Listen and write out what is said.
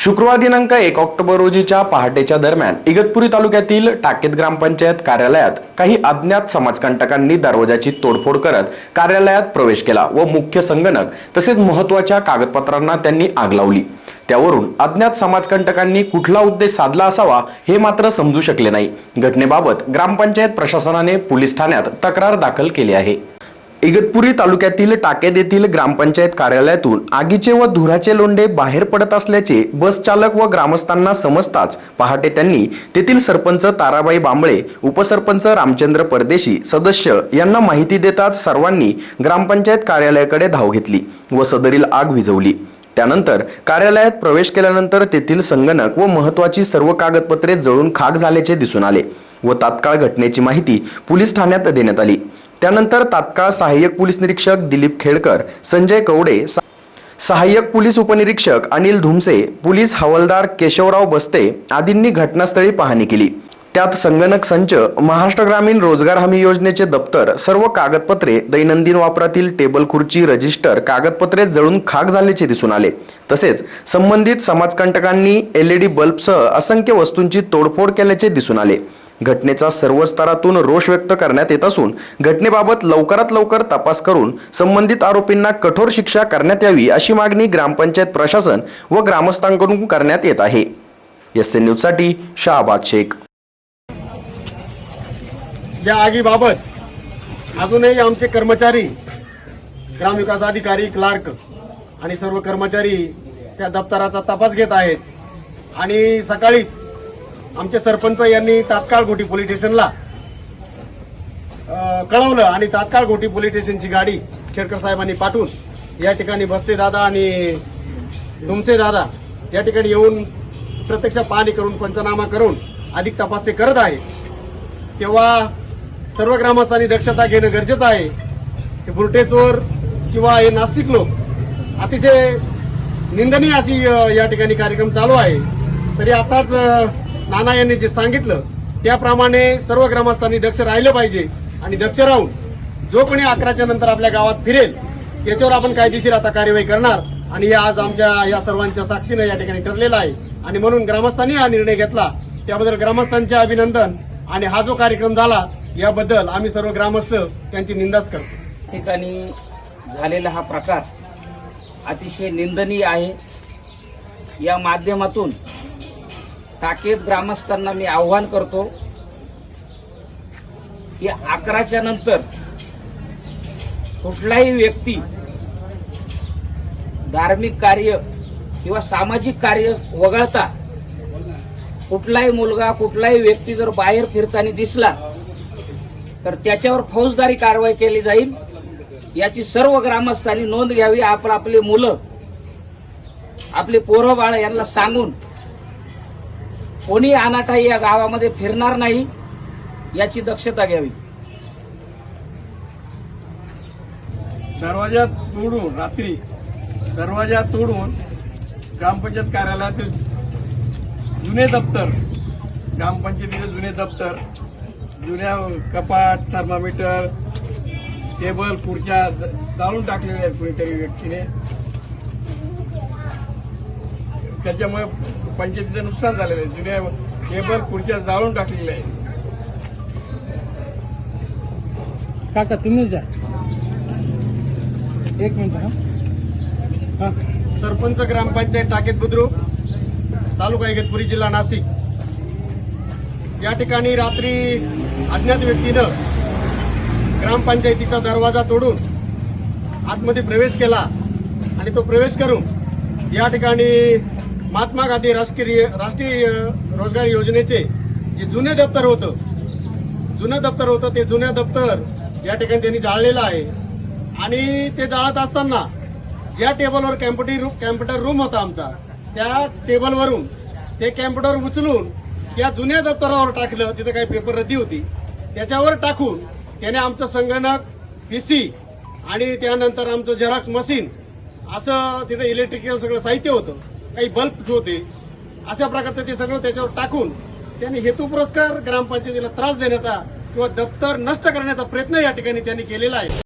शुक्रवार दिनांक एक ऑक्टोबर रोजीच्या पहाटेच्या दरम्यान इगतपुरी तालुक्यातील टाकेत ग्रामपंचायत कार्यालयात काही अज्ञात समाजकंटकांनी दरवाजाची तोडफोड करत कार्यालयात प्रवेश केला व मुख्य संगणक तसेच महत्त्वाच्या कागदपत्रांना त्यांनी आग लावली. त्यावरून अज्ञात समाजकंटकांनी कुठला उद्देश साधला असावा हे मात्र समजू शकले नाही. घटनेबाबत ग्रामपंचायत प्रशासनाने पोलीस ठाण्यात तक्रार दाखल केली आहे. इगतपुरी तालुक्यातील टाकेद येथील ग्रामपंचायत कार्यालयातून आगीचे व धुराचे लोंढे बाहेर पडत असल्याचे बसचालक व ग्रामस्थांना समजताच पहाटे त्यांनी तेथील सरपंच ताराबाई बांबळे उपसरपंच रामचंद्र परदेशी सदस्य यांना माहिती देताच सर्वांनी ग्रामपंचायत कार्यालयाकडे धाव घेतली व सदरील आग विझवली. त्यानंतर कार्यालयात प्रवेश केल्यानंतर तेथील संगणक व महत्वाची सर्व कागदपत्रे जळून खाक झाल्याचे दिसून आले व तात्काळ घटनेची माहिती पोलीस ठाण्यात देण्यात आली. त्यानंतर तात्काळ सहाय्यक पोलीस निरीक्षक दिलीप खेडकर संजय कवडे सहाय्यक पोलीस उपनिरीक्षक अनिल धुमसे पोलीस हवालदार केशवराव बस्ते आदींनी घटनास्थळी पाहणी केली. त्यात संगणक संच महाराष्ट्र ग्रामीण रोजगार हमी योजनेचे दप्तर सर्व कागदपत्रे दैनंदिन वापरातील टेबल खुर्ची रजिस्टर कागदपत्रे जळून खाक झाल्याचे दिसून आले. तसेच संबंधित समाजकंटकांनी एलईडी बल्बसह असंख्य वस्तूंची तोडफोड केल्याचे दिसून आले. घटनेचा सर्व स्तरातून रोष व्यक्त करण्यात येत असून घटनेबाबत लवकरात लवकर तपास करून संबंधित आरोपींना कठोर शिक्षा करण्यात यावी अशी मागणी ग्रामपंचायत प्रशासन व ग्रामस्थांकडून करण्यात येत आहे. एस एन न्यूजसाठी शहाबाद शेख. या आगीबाबत अजूनही आमचे कर्मचारी ग्रामविकास अधिकारी क्लार्क आणि सर्व कर्मचारी त्या दप्तराचा तपास घेत आहेत. आणि सकाळीच आमचे सरपंच यांनी तात्काळ गोटी पोलीस स्टेशनला कळवलं आणि तात्काळ घोटी पोलीस स्टेशनची गाडी खेडकर साहेबांनी पाठवून या ठिकाणी बसते दादा आणि तुमचे दादा या ठिकाणी येऊन प्रत्यक्ष पाहणी करून पंचनामा करून अधिक तपास ते करत आहे. तेव्हा सर्व ग्रामस्थांनी दक्षता घेणं गरजेचं आहे. हे बुरटे चोर किंवा हे नास्तिक लोक अतिशय निंदनीय अशी या ठिकाणी कार्यक्रम चालू आहे. तरी आताच नाना यांनी जे सांगितलं त्याप्रमाणे सर्व ग्रामस्थांनी दक्ष राहिलं पाहिजे आणि दक्ष राहून जो कोणी अकराच्या नंतर आपल्या गावात फिरेल याच्यावर आपण कायदेशीर आता कार्यवाही करणार आणि हे आज आमच्या या सर्वांच्या साक्षीनं या ठिकाणी ठरलेलं आहे. आणि म्हणून ग्रामस्थांनी हा निर्णय घेतला. त्याबद्दल ग्रामस्थांचे अभिनंदन आणि हा जो कार्यक्रम झाला याबद्दल आम्ही सर्व ग्रामस्थ त्यांची निंदाच करतो. ठिकाणी झालेला हा प्रकार अतिशय निंदनीय आहे. या माध्यमातून ताकीद ग्रामस्थांना मी आव्हान करतो की अकराच्या नंतर कुठलाही व्यक्ती धार्मिक कार्य किंवा सामाजिक कार्य वगळता कुठलाही मुलगा कुठलाही व्यक्ती जर बाहेर फिरताना दिसला तर त्याच्यावर फौजदारी कारवाई केली जाईल. याची सर्व ग्रामस्थांनी नोंद घ्यावी. आपण आपले मुलं आपले पोरं बाळ यांना सांगून कोणी अनाठाई या गावामध्ये फिरणार नाही याची दक्षता घ्यावी. दरवाजा तोडून रात्री दरवाजा तोडून ग्रामपंचायत कार्यालयातील जुने दप्तर ग्रामपंचायतीचे जुने दप्तर जुन्या कपाट थर्मामीटर टेबल खुर्च्या जाळून टाकलेल्या आहेत कुणीतरी व्यक्तीने. त्याच्यामुळे पंचायतीचं नुकसान झालेलं आहे. जुन्या टेबल खुर्च्या जाळून टाकलेल्या आहेत. काका तुम्ही जा. एक मिनिट हा. हा. सरपंच ग्रामपंचायत टाकेत बुद्रुक. तालुका इगतपुरी जिल्हा नाशिक. या ठिकाणी रात्री अज्ञात व्यक्तीनं ग्रामपंचायतीचा दरवाजा तोडून आतमध्ये प्रवेश केला आणि तो प्रवेश करून या ठिकाणी महात्मा गांधी राष्ट्रीय राष्ट्रीय रोजगार योजनेचे जे जुने दप्तर होतं जुनं दप्तर होतं ते जुनं दप्तर या ठिकाणी त्यांनी जाळलेलं आहे. आणि ते जाळत असताना ज्या टेबलवर कॅम्प्युटर कॅम्प्युटर रूम होता आमचा त्या टेबलवरून ते कॅम्प्युटर उचलून त्या जुन्या दप्तरावर टाकलं तिथं काही पेपर रद्दी होती. त्याच्यावर टाकून त्याने आमचं संगणक पीसी आणि त्यानंतर आमचं झेरॉक्स मशीन असं तिथं इलेक्ट्रिकल सगळं साहित्य होतं. काही बल्ब होते अशा प्रकारचं ते सगळं त्याच्यावर टाकून त्यांनी हेतू पुरस्कार ग्रामपंचायतीला त्रास देण्याचा किंवा दप्तर नष्ट करण्याचा प्रयत्न या ठिकाणी त्यांनी केलेला आहे.